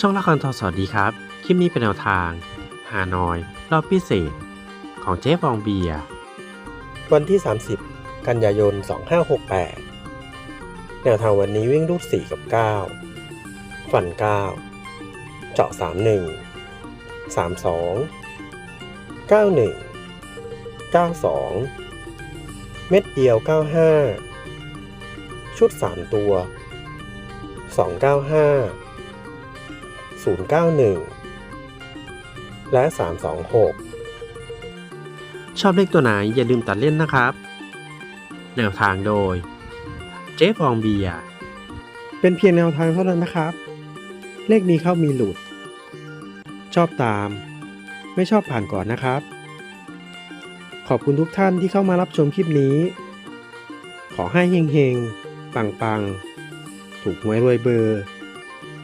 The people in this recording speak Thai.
ช่องละครทอสวัสดีครับ คลิปนี้เป็นแนวทาง ฮานอย รอบพิเศษ ของเจ๊ฟองเบีย วันที่ 30 กันยายน 2568 แนวทางวันนี้วิ่งรูด 4 กับ 9 ฝัน 9 เจาะ 31 32 91 92 เม็ดเดียว 95 ชุด 3 ตัว 295 091 และ 326 ชอบเลขตัวไหนอย่าลืมตัดเล่นนะครับ แนวทางโดย เจ๊ฟองเบียร์เป็นเพียงแนวทางเท่านั้นนะครับ เลขมีเข้ามีหลุด ชอบตาม ไม่ชอบผ่านก่อนนะครับ ขอบคุณทุกท่านที่เข้ามารับชมคลิปนี้ ขอให้เฮงๆ ปังๆ ถูกหวยรวยเบอร์